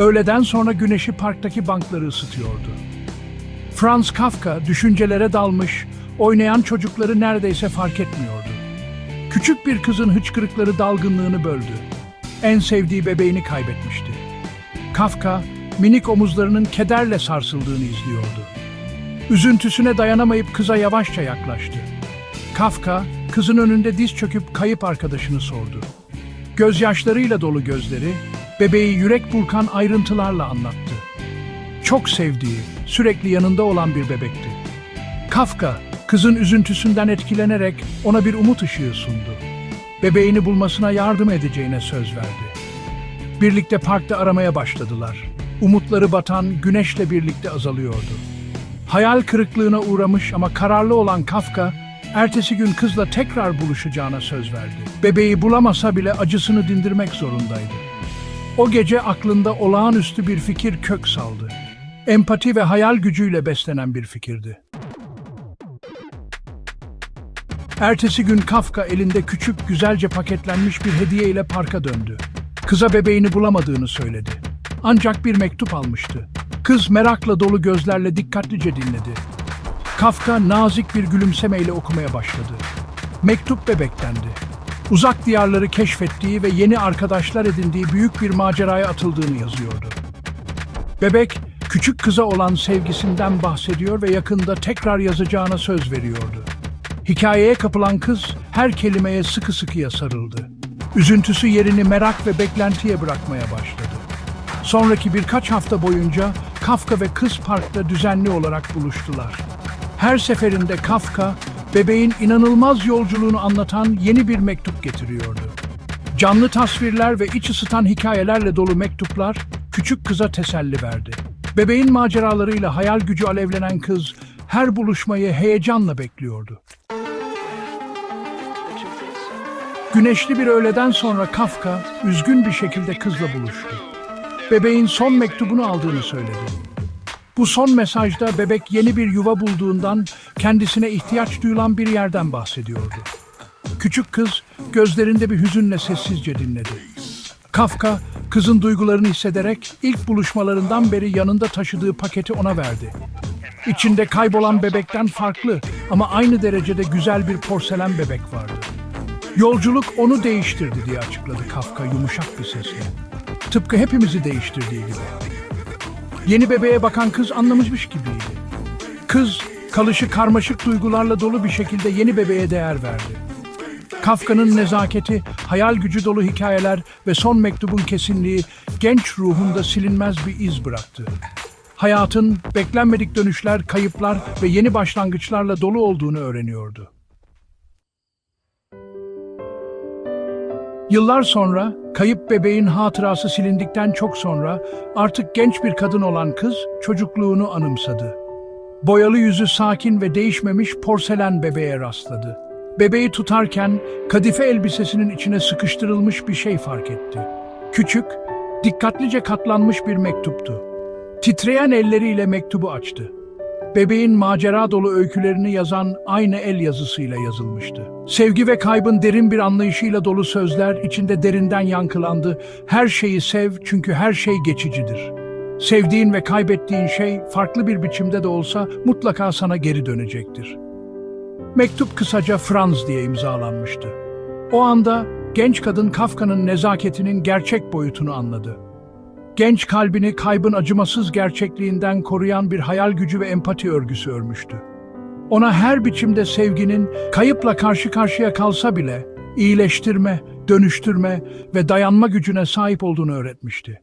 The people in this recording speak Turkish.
Öğleden sonra güneşi parktaki bankları ısıtıyordu. Franz Kafka düşüncelere dalmış, oynayan çocukları neredeyse fark etmiyordu. Küçük bir kızın hıçkırıkları dalgınlığını böldü. En sevdiği bebeğini kaybetmişti. Kafka, minik omuzlarının kederle sarsıldığını izliyordu. Üzüntüsüne dayanamayıp kıza yavaşça yaklaştı. Kafka, kızın önünde diz çöküp kayıp arkadaşını sordu. Gözyaşlarıyla dolu gözleri, bebeği yürek burkan ayrıntılarla anlattı. Çok sevdiği, sürekli yanında olan bir bebekti. Kafka, kızın üzüntüsünden etkilenerek ona bir umut ışığı sundu. Bebeğini bulmasına yardım edeceğine söz verdi. Birlikte parkta aramaya başladılar. Umutları batan güneşle birlikte azalıyordu. Hayal kırıklığına uğramış ama kararlı olan Kafka, ertesi gün kızla tekrar buluşacağına söz verdi. Bebeği bulamasa bile acısını dindirmek zorundaydı. O gece aklında olağanüstü bir fikir kök saldı. Empati ve hayal gücüyle beslenen bir fikirdi. Ertesi gün Kafka elinde küçük, güzelce paketlenmiş bir hediye ile parka döndü. Kıza bebeğini bulamadığını söyledi. Ancak bir mektup almıştı. Kız merakla dolu gözlerle dikkatlice dinledi. Kafka nazik bir gülümsemeyle okumaya başladı. Mektup bebektendi. Uzak diyarları keşfettiği ve yeni arkadaşlar edindiği büyük bir maceraya atıldığını yazıyordu. Bebek, küçük kıza olan sevgisinden bahsediyor ve yakında tekrar yazacağına söz veriyordu. Hikayeye kapılan kız her kelimeye sıkı sıkıya sarıldı. Üzüntüsü yerini merak ve beklentiye bırakmaya başladı. Sonraki birkaç hafta boyunca Kafka ve kız parkta düzenli olarak buluştular. Her seferinde Kafka, bebeğin inanılmaz yolculuğunu anlatan yeni bir mektup getiriyordu. Canlı tasvirler ve iç ısıtan hikayelerle dolu mektuplar küçük kıza teselli verdi. Bebeğin maceralarıyla hayal gücü alevlenen kız her buluşmayı heyecanla bekliyordu. Güneşli bir öğleden sonra Kafka üzgün bir şekilde kızla buluştu. Bebeğin son mektubunu aldığını söyledi. Bu son mesajda bebek yeni bir yuva bulduğundan kendisine ihtiyaç duyulan bir yerden bahsediyordu. Küçük kız gözlerinde bir hüzünle sessizce dinledi. Kafka kızın duygularını hissederek ilk buluşmalarından beri yanında taşıdığı paketi ona verdi. İçinde kaybolan bebekten farklı ama aynı derecede güzel bir porselen bebek vardı. Yolculuk onu değiştirdi diye açıkladı Kafka yumuşak bir sesle. Tıpkı hepimizi değiştirdiği gibi. Yeni bebeğe bakan kız anlamışmış gibiydi. Kız, kalışı karmaşık duygularla dolu bir şekilde yeni bebeğe değer verdi. Kafka'nın nezaketi, hayal gücü dolu hikayeler ve son mektubun kesinliği genç ruhunda silinmez bir iz bıraktı. Hayatın beklenmedik dönüşler, kayıplar ve yeni başlangıçlarla dolu olduğunu öğreniyordu. Yıllar sonra, kayıp bebeğin hatırası silindikten çok sonra artık genç bir kadın olan kız çocukluğunu anımsadı. Boyalı yüzü sakin ve değişmemiş porselen bebeğe rastladı. Bebeği tutarken kadife elbisesinin içine sıkıştırılmış bir şey fark etti. Küçük, dikkatlice katlanmış bir mektuptu. Titreyen elleriyle mektubu açtı. Bebeğin macera dolu öykülerini yazan aynı el yazısıyla yazılmıştı. Sevgi ve kaybın derin bir anlayışıyla dolu sözler içinde derinden yankılandı. Her şeyi sev çünkü her şey geçicidir. Sevdiğin ve kaybettiğin şey farklı bir biçimde de olsa mutlaka sana geri dönecektir. Mektup kısaca Franz diye imzalanmıştı. O anda genç kadın Kafka'nın nezaketinin gerçek boyutunu anladı. Genç kalbini kaybın acımasız gerçekliğinden koruyan bir hayal gücü ve empati örgüsü örmüştü. Ona her biçimde sevginin kayıpla karşı karşıya kalsa bile iyileştirme, dönüştürme ve dayanma gücüne sahip olduğunu öğretmişti.